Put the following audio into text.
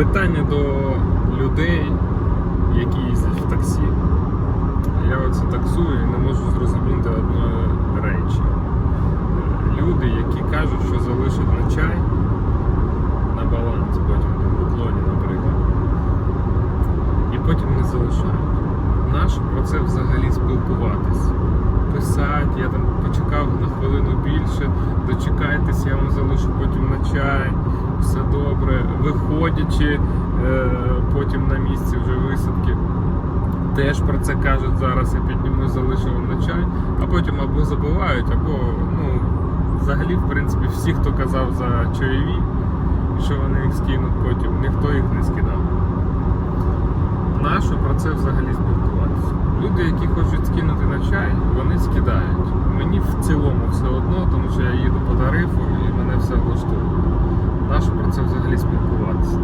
Питання до людей, які їздять в таксі. Я оце таксую і не можу зрозуміти одної речі. Люди, які кажуть, що залишать на чай на баланс, потім в уклоні, наприклад, і потім не залишають. Нащо про це взагалі спілкуватись? Писати, я там почекав на хвилину більше, дочекайтесь, я вам залишу потім на чай, все добре. Виходячи е, потім на місці вже висадки, теж про це кажуть зараз, я підніму залишу вам на чай, а потім або забувають, або ну, взагалі, в принципі, всі, хто казав за чайові, що вони їх скинуть потім, ніхто їх не скидав. Нащо про це взагалі спілкуватися? Люди, які хочуть скинути на чай, вони скидають. Мені в цілому все одно, тому що я їду по тарифу і мене все влаштовує. Нащо про це взагалі спілкуватися?